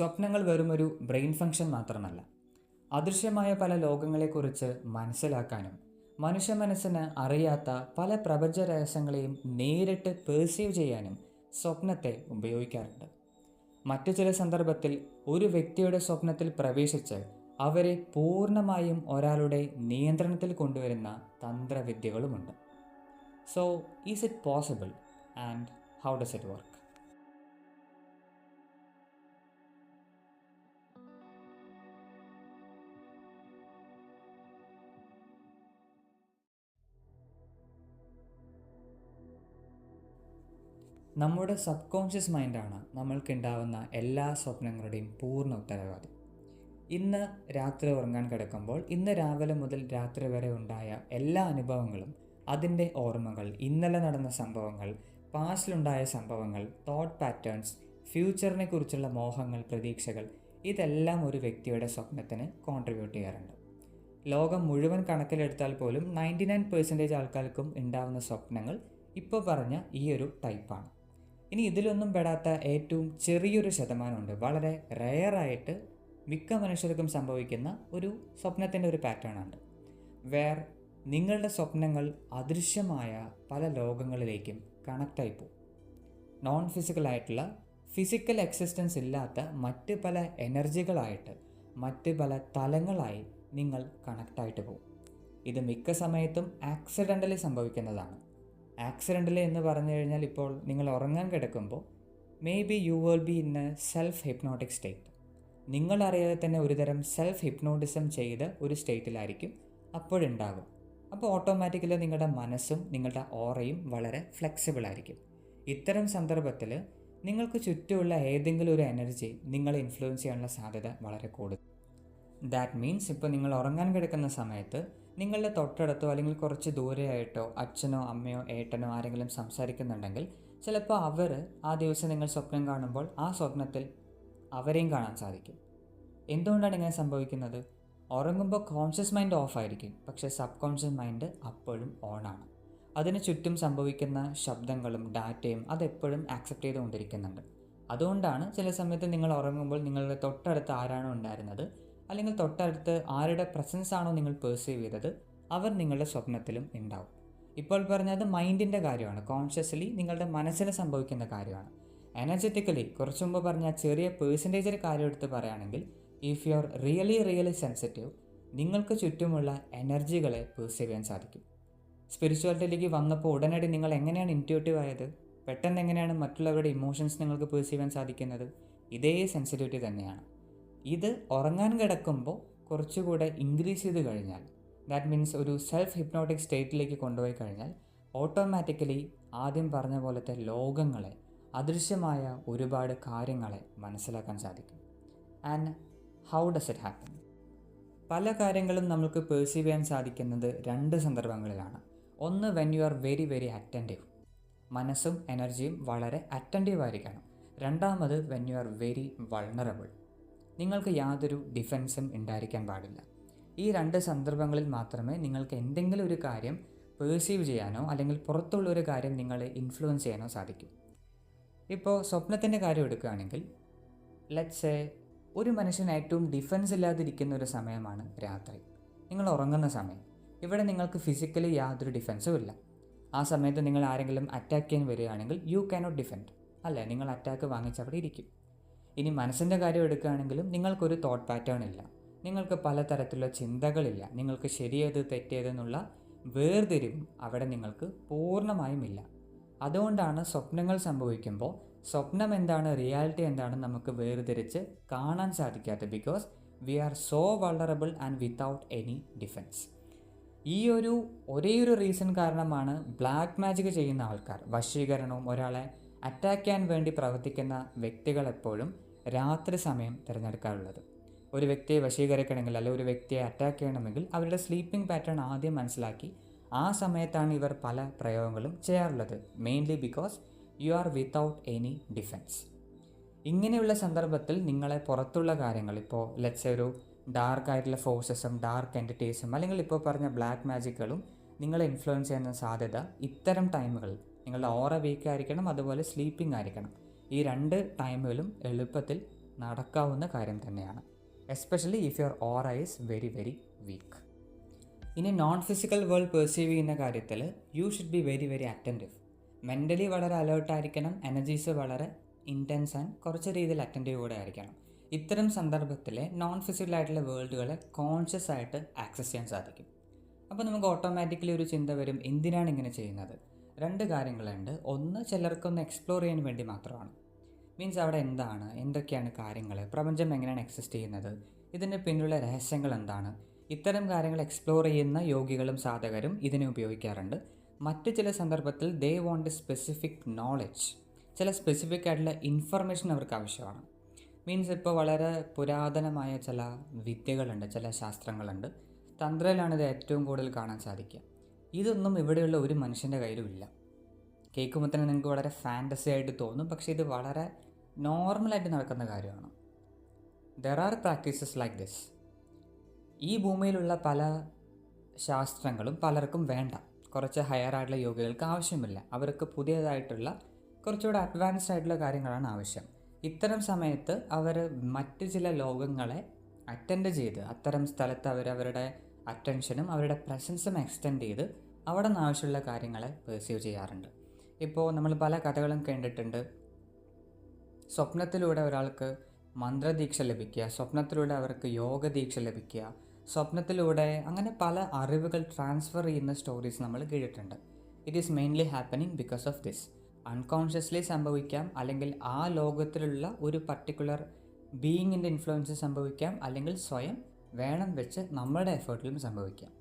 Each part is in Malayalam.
സ്വപ്നങ്ങൾ വെറുമൊരു ബ്രെയിൻ ഫംഗ്ഷൻ മാത്രമല്ല അദൃശ്യമായ പല ലോകങ്ങളെക്കുറിച്ച് മനസ്സിലാക്കാനും മനുഷ്യ മനസ്സിന് അറിയാത്ത പല പ്രപഞ്ച രഹസ്യങ്ങളെയും നേരിട്ട് പേഴ്സീവ് ചെയ്യാനും സ്വപ്നത്തെ ഉപയോഗിക്കാറുണ്ട്. മറ്റു ചില സന്ദർഭത്തിൽ ഒരു വ്യക്തിയുടെ സ്വപ്നത്തിൽ പ്രവേശിച്ച് അവരെ പൂർണമായും ഒരാളുടെ നിയന്ത്രണത്തിൽ കൊണ്ടുവരുന്ന തന്ത്രവിദ്യകളുമുണ്ട്. So is it possible and how does it work നമ്മുടെ സബ് കോൺഷ്യസ് മൈൻഡാണ് നമ്മൾക്കുണ്ടാവുന്ന എല്ലാ സ്വപ്നങ്ങളുടെയും പൂർണ ഉത്തരവാദി. ഇന്ന് രാത്രി ഉറങ്ങാൻ കിടക്കുമ്പോൾ ഇന്ന് രാവിലെ മുതൽ രാത്രി വരെ ഉണ്ടായ എല്ലാ അനുഭവങ്ങളും അതിന്റെ ഓർമ്മകൾ ഇന്നലെ നടന്ന സംഭവങ്ങൾ പാസ്റ്റിലുണ്ടായ സംഭവങ്ങൾ തോട്ട് പാറ്റേൺസ് ഫ്യൂച്ചറിനെ കുറിച്ചുള്ള മോഹങ്ങൾ പ്രതീക്ഷകൾ ഇതെല്ലാം ഒരു വ്യക്തിയുടെ സ്വപ്നത്തിന് കോൺട്രിബ്യൂട്ട് ചെയ്യാറുണ്ട്. ലോകം മുഴുവൻ കണക്കിലെടുത്താൽ പോലും നയന്റി നയൻ പെർസെന്റേജ് ആൾക്കാർക്കും ഉണ്ടാവുന്ന സ്വപ്നങ്ങൾ ഇപ്പോൾ പറഞ്ഞ ഈ ഒരു ടൈപ്പാണ് ഇനി ഇതിലൊന്നും പെടാത്ത ഏറ്റവും ചെറിയൊരു ശതമാനമുണ്ട്. വളരെ റെയറായിട്ട് മിക്ക മനുഷ്യർക്കും സംഭവിക്കുന്ന ഒരു സ്വപ്നത്തിന്റെ ഒരു പാറ്റേൺ ആണ് വേർ നിങ്ങളുടെ സ്വപ്നങ്ങൾ അദൃശ്യമായ പല ലോകങ്ങളിലേക്കും കണക്റ്റായി പോകും. നോൺ ഫിസിക്കലായിട്ടുള്ള ഫിസിക്കൽ എക്സിസ്റ്റൻസ് ഇല്ലാത്ത മറ്റ് പല എനർജികളായിട്ട് മറ്റ് പല തലങ്ങളായി നിങ്ങൾ കണക്റ്റായിട്ട് പോകും. ഇത് മിക്ക സമയത്തും ആക്സിഡന്റലി സംഭവിക്കുന്നതാണ്. ആക്സിഡന്റലി എന്ന് പറഞ്ഞു കഴിഞ്ഞാൽ ഇപ്പോൾ നിങ്ങൾ ഉറങ്ങാൻ കിടക്കുമ്പോൾ maybe you will be in a self hypnotic state നിങ്ങളറിയാതെ തന്നെ ഒരുതരം സെൽഫ് ഹിപ്നോട്ടിസം ചെയ്ത ഒരു സ്റ്റേറ്റിലായിരിക്കും അപ്പോഴുണ്ടാകും. അപ്പോൾ ഓട്ടോമാറ്റിക്കലി നിങ്ങളുടെ മനസ്സും നിങ്ങളുടെ ഓറയും വളരെ ഫ്ലെക്സിബിൾ ആയിരിക്കും. ഇത്തരം സന്ദർഭത്തിൽ നിങ്ങൾക്ക് ചുറ്റുമുള്ള ഏതെങ്കിലും ഒരു എനർജി നിങ്ങളെ ഇൻഫ്ലുവൻസ് ചെയ്യാനുള്ള സാധ്യത വളരെ കൂടുതൽ ദാറ്റ് മീൻസ് ഇപ്പോൾ നിങ്ങൾ ഉറങ്ങാൻ കിടക്കുന്ന സമയത്ത് നിങ്ങളുടെ തൊട്ടടുത്തോ അല്ലെങ്കിൽ കുറച്ച് ദൂരെയായിട്ടോ അച്ഛനോ അമ്മയോ ഏട്ടനോ ആരെങ്കിലും സംസാരിക്കുന്നുണ്ടെങ്കിൽ ചിലപ്പോൾ അവർ ആ ദിവസം നിങ്ങൾ സ്വപ്നം കാണുമ്പോൾ ആ സ്വപ്നത്തിൽ അവരെയും കാണാൻ സാധിക്കും. എന്തുകൊണ്ടാണ് ഇങ്ങനെ സംഭവിക്കുന്നത്? ഉറങ്ങുമ്പോൾ കോൺഷ്യസ് മൈൻഡ് ഓഫ് ആയിരിക്കും. പക്ഷേ സബ് കോൺഷ്യസ് മൈൻഡ് അപ്പോഴും ഓണാണ് അതിന് ചുറ്റും സംഭവിക്കുന്ന ശബ്ദങ്ങളും ഡാറ്റയും അതെപ്പോഴും ആക്സെപ്റ്റ് ചെയ്തുകൊണ്ടിരിക്കുന്നുണ്ട്. അതുകൊണ്ടാണ് ചില സമയത്ത് നിങ്ങൾ ഉറങ്ങുമ്പോൾ നിങ്ങളുടെ തൊട്ടടുത്ത് ആരാണോ ഉണ്ടായിരുന്നത് അല്ലെങ്കിൽ തൊട്ടടുത്ത് ആരുടെ പ്രസൻസ് ആണോ നിങ്ങൾ പെർസീവ് ചെയ്തത് അവർ നിങ്ങളുടെ സ്വപ്നത്തിലും ഉണ്ടാവും. ഇപ്പോൾ പറഞ്ഞത് മൈൻഡിന്റെ കാര്യമാണ്. കോൺഷ്യസ്ലി നിങ്ങളുടെ മനസ്സിൽ സംഭവിക്കുന്ന കാര്യമാണ്. എനർജറ്റിക്കലി കുറച്ച് മുമ്പ് പറഞ്ഞ ചെറിയ പേഴ്സന്റേജിന്റെ കാര്യം എടുത്ത് പറയുകയാണെങ്കിൽ if you are really really sensitive നിങ്ങൾക്ക് ചുറ്റുമുള്ള എനർജികളെ പേഴ്സീവ് ചെയ്യാൻ സാധിക്കും. സ്പിരിച്വാലിറ്റിയിലേക്ക് വന്നപ്പോൾ ഉടനടി നിങ്ങൾ എങ്ങനെയാണ് ഇന്റ്യൂട്ടീവ് ആയത്? പെട്ടെന്ന് എങ്ങനെയാണ് മറ്റുള്ളവരുടെ ഇമോഷൻസ് നിങ്ങൾക്ക് പേഴ്സീവ് ചെയ്യാൻ സാധിക്കുന്നത്? ഇതേ സെൻസിറ്റിവിറ്റി തന്നെയാണ്. ഇത് ഉറങ്ങാൻ കിടക്കുമ്പോൾ കുറച്ചുകൂടെ ഇൻക്രീസ് ചെയ്ത് കഴിഞ്ഞാൽ ദാറ്റ് മീൻസ് ഒരു സെൽഫ് ഹിപ്നോട്ടിക് സ്റ്റേറ്റിലേക്ക് കൊണ്ടുപോയി കഴിഞ്ഞാൽ ഓട്ടോമാറ്റിക്കലി ആദ്യം പറഞ്ഞ പോലത്തെ ലോകങ്ങളെ അദൃശ്യമായ ഒരുപാട് കാര്യങ്ങളെ മനസ്സിലാക്കാൻ സാധിക്കും. And how does it happen പല കാര്യങ്ങളും നമുക്ക് പേഴ്സീവ് ചെയ്യാൻ സാധിക്കുന്നത് രണ്ട് സന്ദർഭങ്ങളിലാണ്. ഒന്ന് when you are very very attentive മനസ്സും എനർജിയും വളരെ അറ്റന്റീവ് ആയിരിക്കണം. രണ്ടാമത് when you are very vulnerable നിങ്ങൾക്ക് യാതൊരു ഡിഫൻസും ഉണ്ടായിരിക്കാൻ പാടില്ല. ഈ രണ്ട് സന്ദർഭങ്ങളിൽ മാത്രമേ നിങ്ങൾക്ക് എന്തെങ്കിലും ഒരു കാര്യം പേഴ്സീവ് ചെയ്യാനോ അല്ലെങ്കിൽ പുറത്തുള്ള ഒരു കാര്യം നിങ്ങളെ ഇൻഫ്ലുവൻസ് ചെയ്യാനോ സാധിക്കൂ. ഇപ്പോൾ സ്വപ്നത്തിന്റെ കാര്യം എടുക്കുകയാണെങ്കിൽ ലെറ്റ്സ് ഒരു മനുഷ്യൻ ഏറ്റവും ഡിഫൻസ് ഇല്ലാതിരിക്കുന്ന ഒരു സമയമാണ് രാത്രി. നിങ്ങൾ ഉറങ്ങുന്ന സമയം. ഇവിടെ നിങ്ങൾക്ക് ഫിസിക്കലി യാതൊരു ഡിഫൻസും ഇല്ല. ആ സമയത്ത് നിങ്ങൾ ആരെങ്കിലും അറ്റാക്ക് ചെയ്യാൻ വരികയാണെങ്കിൽ യു കാനോട്ട് ഡിഫെൻഡ് അല്ലേ? നിങ്ങൾ അറ്റാക്ക് വാങ്ങിച്ച് അവിടെ ഇരിക്കും. ഇനി മനസ്സിന്റെ കാര്യം എടുക്കുകയാണെങ്കിലും നിങ്ങൾക്കൊരു തോട്ട് പാറ്റേൺ ഇല്ല. നിങ്ങൾക്ക് പലതരത്തിലുള്ള ചിന്തകളില്ല. നിങ്ങൾക്ക് ശരിയേത് തെറ്റേതെന്നുള്ള വേർതിരിവും അവിടെ നിങ്ങൾക്ക് പൂർണമായും ഇല്ല. അതുകൊണ്ടാണ് സ്വപ്നങ്ങൾ സംഭവിക്കുമ്പോൾ സ്വപ്നം എന്താണ് റിയാലിറ്റി എന്താണ് നമുക്ക് വേർതിരിച്ച് കാണാൻ സാധിക്കാത്തത് because we are so vulnerable and without any defence ഈ ഒരു ഒരേ ഒരു റീസൺ കാരണമാണ് ബ്ലാക്ക് മാജിക് ചെയ്യുന്ന ആൾക്കാർ. വശീകരണവും ഒരാളെ അറ്റാക്ക് ചെയ്യാൻ വേണ്ടി പ്രവർത്തിക്കുന്ന വ്യക്തികൾ എപ്പോഴും രാത്രി സമയം തിരഞ്ഞെടുക്കാറുള്ളത്. ഒരു വ്യക്തിയെ വശീകരിക്കണമെങ്കിൽ അല്ലെങ്കിൽ ഒരു വ്യക്തിയെ അറ്റാക്ക് ചെയ്യണമെങ്കിൽ അവരുടെ സ്ലീപ്പിംഗ് പാറ്റേൺ ആദ്യം മനസ്സിലാക്കി ആ സമയത്താണ് ഇവർ പല പ്രയോഗങ്ങളും ചെയ്യാറുള്ളത്. Mainly because you are without any defence ഇങ്ങനെയുള്ള സന്ദർഭത്തിൽ നിങ്ങളെ പുറത്തുള്ള കാര്യങ്ങൾ ഇപ്പോൾ ലെറ്റ്സ് ഒരു ഡാർക്ക് ആയിട്ടുള്ള ഫോഴ്സസും ഡാർക്ക് എന്റിറ്റീസും അല്ലെങ്കിൽ ഇപ്പോൾ പറഞ്ഞ ബ്ലാക്ക് മാജിക്കുകളും നിങ്ങളെ ഇൻഫ്ലുവൻസ് ചെയ്യുന്ന സാധ്യത ഇത്തരം ടൈമുകളിൽ നിങ്ങളുടെ ഓറ വീക്ക് ആയിരിക്കണം അതുപോലെ സ്ലീപ്പിംഗ് ആയിരിക്കണം. ഈ രണ്ട് ടൈമുകളും എളുപ്പത്തിൽ നടക്കാവുന്ന കാര്യം തന്നെയാണ്. Especially if your aura is very very weak ഇനി നോൺ ഫിസിക്കൽ വേൾഡ് പെർസീവ് ചെയ്യുന്ന കാര്യത്തിൽ you should be very very attentive mentally വളരെ അലേർട്ടായിരിക്കണം എനർജീസ് വളരെ ഇന്റൻസ് ആൻഡ് കുറച്ച് രീതിയിൽ അറ്റന്റീവ് കൂടെ ആയിരിക്കണം. ഇത്തരം സന്ദർഭത്തിൽ നോൺ ഫിസിക്കൽ ആയിട്ടുള്ള വേൾഡുകളെ കോൺഷ്യസ് ആയിട്ട് ആക്സസ് ചെയ്യാൻ സാധിക്കും. അപ്പോൾ നമുക്ക് ഓട്ടോമാറ്റിക്കലി ഒരു ചിന്ത വരും എന്തിനാണ് ഇങ്ങനെ ചെയ്യുന്നത്? രണ്ട് കാര്യങ്ങളുണ്ട്. ഒന്ന് ചിലർക്കൊന്ന് എക്സ്പ്ലോർ ചെയ്യാൻ വേണ്ടി മാത്രമാണ്. മീൻസ് അവിടെ എന്താണ്? എന്തൊക്കെയാണ് കാര്യങ്ങൾ പ്രപഞ്ചം എങ്ങനെയാണ് എക്സിസ്റ്റ് ചെയ്യുന്നത്? ഇതിന്റെ പിന്നിലുള്ള രഹസ്യങ്ങൾ എന്താണ്? ഇത്തരം കാര്യങ്ങൾ എക്സ്പ്ലോർ ചെയ്യുന്ന യോഗികളും സാധകരും ഇതിനെ ഉപയോഗിക്കാറുണ്ട്. മറ്റ് ചില സന്ദർഭത്തിൽ ദേ വോണ്ട് സ്പെസിഫിക് നോളജ് ചില സ്പെസിഫിക് ആയിട്ടുള്ള ഇൻഫർമേഷൻ അവർക്ക് ആവശ്യമാണ്. മീൻസ് ഇപ്പോൾ വളരെ പുരാതനമായ ചില വിദ്യകളുണ്ട് ചില ശാസ്ത്രങ്ങളുണ്ട്. തന്ത്രയിലാണ് ഇത് ഏറ്റവും കൂടുതൽ കാണാൻ സാധിക്കുക. ഇതൊന്നും ഇവിടെയുള്ള ഒരു മനുഷ്യന്റെ കയ്യിലും ഇല്ല കേൾക്കുമ്പോൾ തന്നെ നിങ്ങൾക്ക് വളരെ ഫാന്റസി ആയിട്ട് തോന്നും പക്ഷേ ഇത് വളരെ നോർമലായിട്ട് നടക്കുന്ന കാര്യമാണ്. There are practices like this ഈ ഭൂമിയിലുള്ള പല ശാസ്ത്രങ്ങളും പലർക്കും വേണ്ട. കുറച്ച് ഹയർ ആയിട്ടുള്ള യോഗികൾക്ക് ആവശ്യമില്ല. അവർക്ക് പുതിയതായിട്ടുള്ള കുറച്ചുകൂടെ അഡ്വാൻസ്ഡ് ആയിട്ടുള്ള കാര്യങ്ങളാണ് ആവശ്യം. ഇത്തരം സമയത്ത് അവർ മറ്റ് ചില ലോകങ്ങളെ അറ്റൻഡ് ചെയ്ത് അത്തരം സ്ഥലത്ത് അവർ അവരുടെ അറ്റൻഷനും അവരുടെ പ്രസൻസും എക്സ്റ്റെൻഡ് ചെയ്ത് അവിടെ നിന്ന് ആവശ്യമുള്ള കാര്യങ്ങളെ പെർസീവ് ചെയ്യാറുണ്ട്. ഇപ്പോൾ നമ്മൾ പല കഥകളും കണ്ടിട്ടുണ്ട് സ്വപ്നത്തിലൂടെ ഒരാൾക്ക് മന്ത്രദീക്ഷ ലഭിക്കുക സ്വപ്നത്തിലൂടെ അവർക്ക് യോഗ ദീക്ഷ ലഭിക്കുക സ്വപ്നത്തിലൂടെ അങ്ങനെ പല അറിവുകൾ ട്രാൻസ്ഫർ ചെയ്യുന്ന സ്റ്റോറീസ് നമ്മൾ കേട്ടിട്ടുണ്ട്. It is mainly happening because of this unconsciously സംഭവിക്കാം അല്ലെങ്കിൽ ആ ലോകത്തിലുള്ള ഒരു പർട്ടിക്കുലർ ബീയിങ്ങിന്റെ ഇൻഫ്ലുവൻസ് സംഭവിക്കാം അല്ലെങ്കിൽ സ്വയം വേണം വെച്ച് നമ്മളുടെ എഫേർട്ടിലും സംഭവിക്കാം.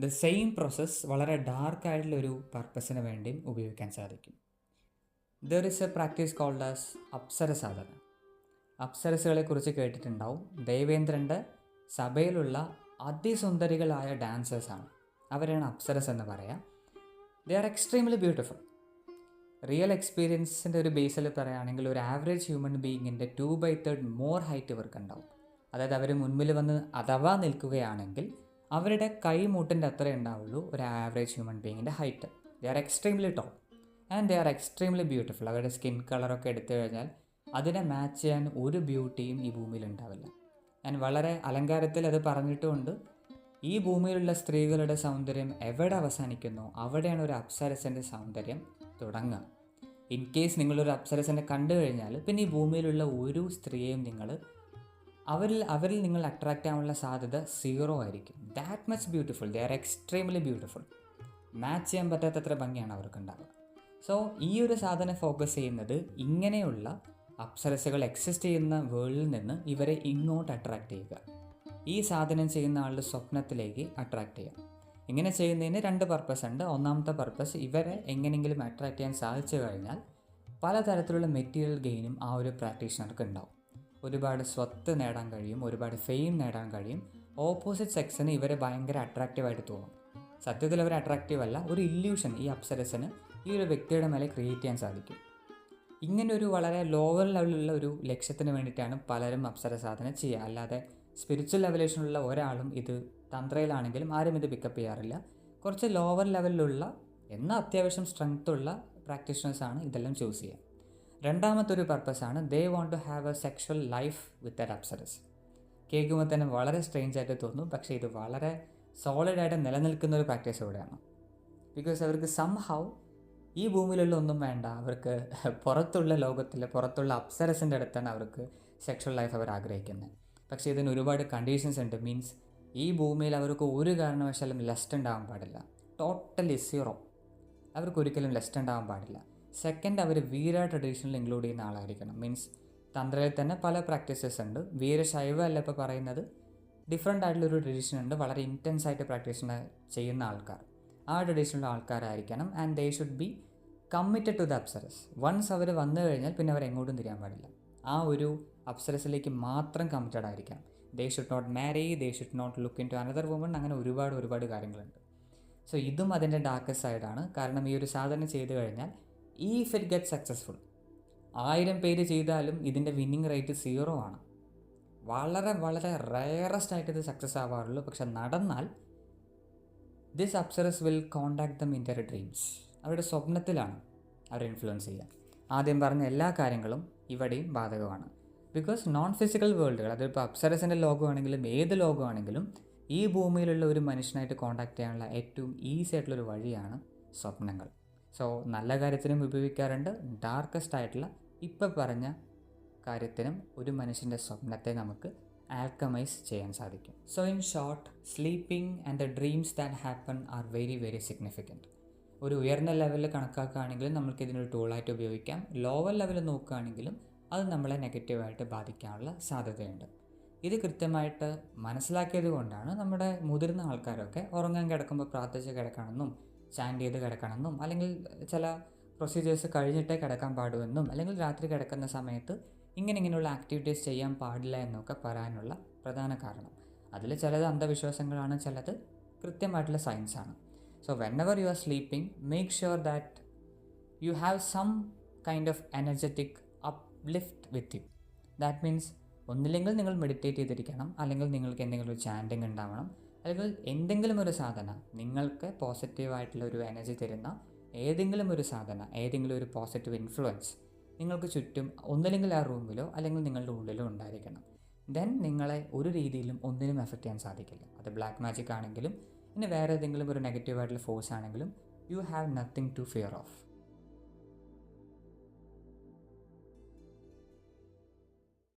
ദ സെയിം പ്രോസസ്സ് വളരെ ഡാർക്ക് ആയിട്ടുള്ള ഒരു പർപ്പസിന് വേണ്ടിയും ഉപയോഗിക്കാൻ സാധിക്കും. There is a practice called as Apsara sadhana അപ്സരസുകളെ കുറിച്ച് കേട്ടിട്ടുണ്ടാവും. ദേവേന്ദ്രന്റെ സഭയിലുള്ള അതിസുന്ദരികളായ ഡാൻസേഴ്സാണ് അവരാണ് അപ്സരസ് എന്ന് പറയാം. They are extremely beautiful real എക്സ്പീരിയൻസിന്റെ ഒരു ബേസിൽ പറയുകയാണെങ്കിൽ ഒരു average human ബീയിങ്ങിന്റെ two by third more height ഇവർക്ക് ഉണ്ടാവും അതായത് അവർ മുൻപിൽ വന്ന് അഥവാ നിൽക്കുകയാണെങ്കിൽ അവരുടെ കൈമൂട്ടിന്റെ അത്രേ ഉണ്ടാവുള്ളൂ ഒരു average human ബീയിങ്ങിന്റെ height they are extremely tall and they are extremely beautiful അവരുടെ സ്കിൻ കളറൊക്കെ എടുത്തു കഴിഞ്ഞാൽ അതിനെ മാച്ച് ചെയ്യാൻ ഒരു ബ്യൂട്ടിയും ഈ ഭൂമിയിൽ ഉണ്ടാവില്ല. ഞാൻ വളരെ അലങ്കാരത്തിൽ അത് പറഞ്ഞിട്ടുമുണ്ട്. ഈ ഭൂമിയിലുള്ള സ്ത്രീകളുടെ സൗന്ദര്യം എവിടെ അവസാനിക്കുന്നു? അവിടെയാണ് ഒരു അപ്സരസിന്റെ സൗന്ദര്യം തുടങ്ങുക. ഇൻ കേസ് നിങ്ങളൊരു അപ്സരസിനെ കണ്ടു കഴിഞ്ഞാൽ പിന്നെ ഈ ഭൂമിയിലുള്ള ഒരു സ്ത്രീയെയും നിങ്ങൾ അവരിൽ അവരിൽ നിങ്ങൾ അട്രാക്റ്റ് ആവാനുള്ള സാധ്യത സീറോ ആയിരിക്കും. That much beautiful they are extremely beautiful match ചെയ്യാൻ പറ്റാത്തത്ര ഭംഗിയാണ് അവർക്ക് ഉണ്ടാവുക. സോ ഈ ഒരു സാധനം ഫോക്കസ് ചെയ്യുന്നത് ഇങ്ങനെയുള്ള അപ്സരസുകൾ എക്സിസ്റ്റ് ചെയ്യുന്ന വേൾഡിൽ നിന്ന് ഇവരെ ഇങ്ങോട്ട് അട്രാക്റ്റ് ചെയ്യുക. ഈ സാധനം ചെയ്യുന്ന ആളുടെ സ്വപ്നത്തിലേക്ക് അട്രാക്റ്റ് ചെയ്യാം ഇങ്ങനെ ചെയ്യുന്നതിന് രണ്ട് പർപ്പസ് ഉണ്ട്. ഒന്നാമത്തെ പർപ്പസ് ഇവരെ എങ്ങനെയെങ്കിലും അട്രാക്റ്റ് ചെയ്യാൻ സാധിച്ചു കഴിഞ്ഞാൽ പലതരത്തിലുള്ള മെറ്റീരിയൽ ഗെയിനും ആ ഒരു പ്രാക്ടീഷണർക്ക് ഉണ്ടാവും. ഒരുപാട് സ്വത്ത് നേടാൻ കഴിയും ഒരുപാട് ഫെയിം നേടാൻ കഴിയും. ഓപ്പോസിറ്റ് സെക്സിന് ഇവരെ ഭയങ്കര അട്രാക്റ്റീവായിട്ട് തോന്നും. സത്യത്തിൽ അവർ അട്രാക്റ്റീവ് അല്ല ഒരു ഇല്യൂഷൻ ഈ അപ്സരസിന് ഈ ഒരു വ്യക്തിയുടെ മേലെ ക്രിയേറ്റ് ചെയ്യാൻ സാധിക്കും. ഇങ്ങനെ ഒരു വളരെ ലോവർ ലെവലിലുള്ള ഒരു ലക്ഷ്യത്തിന് വേണ്ടിയിട്ടാണ് പലരും അപ്സര സാധന ചെയ്യുക. അല്ലാതെ സ്പിരിച്വൽ ലെവലേഷനുള്ള ഒരാളും ഇത് തന്ത്രയിലാണെങ്കിലും ആരും ഇത് പിക്കപ്പ് ചെയ്യാറില്ല. കുറച്ച് ലോവർ ലെവലിലുള്ള എന്നാൽ അത്യാവശ്യം സ്ട്രെങ്ത് ഉള്ള പ്രാക്ടീഷണേഴ്സാണ് ഇതെല്ലാം ചൂസ് ചെയ്യുക. രണ്ടാമത്തെ ഒരു പർപ്പസാണ് they want to have a sexual life with the apsaras കേൾക്കുമ്പോൾ തന്നെ വളരെ സ്ട്രെയിഞ്ച് ആയിട്ട് തോന്നും പക്ഷേ ഇത് വളരെ സോളിഡായിട്ട് നിലനിൽക്കുന്ന ഒരു പ്രാക്ടീസ് കൂടെയാണ്. ബിക്കോസ് അവർക്ക് സം ഹൗ ഈ ഭൂമിയിലുള്ള ഒന്നും വേണ്ട അവർക്ക് പുറത്തുള്ള ലോകത്തിൽ പുറത്തുള്ള അപ്സരസിന്റെ അടുത്താണ് അവർക്ക് സെക്ഷൽ ലൈഫ് അവർ ആഗ്രഹിക്കുന്നത്. പക്ഷേ ഇതിന് ഒരുപാട് കണ്ടീഷൻസ് ഉണ്ട്. മീൻസ് ഈ ഭൂമിയിൽ അവർക്ക് ഒരു കാരണവശാലും ലെസ്റ്റ് ഉണ്ടാവാൻ പാടില്ല. ടോട്ടലി സീറോ അവർക്ക് ഒരിക്കലും ലെസ്റ്റ് പാടില്ല. സെക്കൻഡ് അവർ വീര ട്രഡീഷണൽ ഇൻക്ലൂഡ് ചെയ്യുന്ന ആളായിരിക്കണം. മീൻസ് തന്ത്രയിൽ തന്നെ പല പ്രാക്ടീസസ് ഉണ്ട്. വീരശൈവ അല്ല ഇപ്പോൾ പറയുന്നത്. ഡിഫറെന്റ് ആയിട്ടുള്ളൊരു ട്രഡീഷൻ ഉണ്ട്. വളരെ ഇന്റൻസ് ആയിട്ട് പ്രാക്ടീസ് ചെയ്യുന്ന ആൾക്കാർ. ആ ട്രഡീഷനുള്ള ആൾക്കാരായിരിക്കണം. And they should be committed to the apsaras once അവർ വന്നു കഴിഞ്ഞാൽ പിന്നെ അവർ എങ്ങോട്ടും തിരിയാൻ പാടില്ല. ആ ഒരു അപ്സരസിലേക്ക് മാത്രം കമ്മിറ്റഡ് ആയിരിക്കാം they should not marry they should not look into another woman അങ്ങനെ ഒരുപാട് ഒരുപാട് കാര്യങ്ങളുണ്ട്. സോ ഇതും അതിന്റെ ഡാർക്കസ്റ്റ് സൈഡാണ് കാരണം ഈ ഒരു സാധനം ചെയ്തു കഴിഞ്ഞാൽ ഈ ഇഫ് ഇറ്റ് ഗെറ്റ് സക്സസ്ഫുൾ ആയിരം പേര് ചെയ്താലും ഇതിന്റെ വിന്നിങ് റേറ്റ് സീറോ ആണ്. വളരെ വളരെ റയറസ്റ്റ് ആയിട്ട് ഇത് സക്സസ് ആവാറുള്ളൂ. പക്ഷെ നടന്നാൽ this apsaras will contact them in their dreams അവരുടെ സ്വപ്നത്തിലാണ് അവർ ഇൻഫ്ലുവൻസ് ചെയ്യുക ആദ്യം പറഞ്ഞ എല്ലാ കാര്യങ്ങളും ഇവിടെയും ബാധകമാണ്. ബിക്കോസ് നോൺ ഫിസിക്കൽ വേൾഡുകൾ അതിപ്പോൾ അപ്സരസിന്റെ ലോകമാണെങ്കിലും ഏത് ലോകമാണെങ്കിലും ഈ ഭൂമിയിലുള്ള ഒരു മനുഷ്യനായിട്ട് കോണ്ടാക്ട് ചെയ്യാനുള്ള ഏറ്റവും ഈസി ആയിട്ടുള്ളൊരു വഴിയാണ് സ്വപ്നങ്ങൾ. സോ നല്ല കാര്യത്തിനും ഉപയോഗിക്കാറുണ്ട് ഡാർക്കസ്റ്റ് ആയിട്ടുള്ള ഇപ്പം പറഞ്ഞ കാര്യത്തിനും ഒരു മനുഷ്യന്റെ സ്വപ്നത്തെ നമുക്ക് ആൽക്കമൈസ് ചെയ്യാൻ സാധിക്കും. So in short sleeping and the dreams that happen are very very significant ഒരു ഉയർന്ന ലെവലിൽ കണക്കാക്കുകയാണെങ്കിലും നമുക്ക് ഇതിനൊരു ടൂളായിട്ട് ഉപയോഗിക്കാം. ലോവർ ലെവലിൽ നോക്കുകയാണെങ്കിലും അത് നമ്മളെ നെഗറ്റീവായിട്ട് ബാധിക്കാനുള്ള സാധ്യതയുണ്ട്. ഇത് കൃത്യമായിട്ട് മനസ്സിലാക്കിയത് കൊണ്ടാണ് നമ്മുടെ മുതിർന്ന ആൾക്കാരൊക്കെ ഉറങ്ങാൻ കിടക്കുമ്പോൾ പ്രാർത്ഥിച്ച് കിടക്കണമെന്നും ചാൻഡ് ചെയ്ത് കിടക്കണമെന്നും അല്ലെങ്കിൽ ചില പ്രൊസീജിയേഴ്സ് കഴിഞ്ഞിട്ടേ കിടക്കാൻ പാടുമെന്നും അല്ലെങ്കിൽ രാത്രി കിടക്കുന്ന സമയത്ത് ഇങ്ങനെ ഇങ്ങനെയുള്ള ആക്ടിവിറ്റീസ് ചെയ്യാൻ പാടില്ല എന്നൊക്കെ പറയാനുള്ള പ്രധാന കാരണം. അതിൽ ചിലത് അന്ധവിശ്വാസങ്ങളാണ് ചിലത് കൃത്യമായിട്ടുള്ള സയൻസാണ് so whenever you are sleeping make sure that you have some kind of energetic uplift with you that means ഒന്നില്ലെങ്കിൽ നിങ്ങൾ മെഡിറ്റേറ്റ് ചെയ്തിരിക്കണം അല്ലെങ്കിൽ നിങ്ങൾക്ക് എന്തെങ്കിലും ഒരു ചാൻഡിങ് ഉണ്ടാവണം അല്ലെങ്കിൽ എന്തെങ്കിലും ഒരു സാധന നിങ്ങൾക്ക് പോസിറ്റീവായിട്ടുള്ള ഒരു എനർജി തരുന്ന ഏതെങ്കിലും ഒരു സാധന ഏതെങ്കിലും ഒരു പോസിറ്റീവ് ഇൻഫ്ലുവൻസ് നിങ്ങൾക്ക് ചുറ്റും ഒന്നില്ലെങ്കിൽ ആ റൂമിലോ അല്ലെങ്കിൽ നിങ്ങളുടെ ഉള്ളിലോ ഉണ്ടായിരിക്കണം. ദെൻ നിങ്ങളെ ഒരു രീതിയിലും ഒന്നിനും എഫക്റ്റ് ചെയ്യാൻ സാധിക്കില്ല. അത് ബ്ലാക്ക് മാജിക് ആണെങ്കിലും ഇനി വേറെ ഏതെങ്കിലും ഒരു നെഗറ്റീവായിട്ടുള്ള ഫോഴ്സ് ആണെങ്കിലും you have nothing to fear of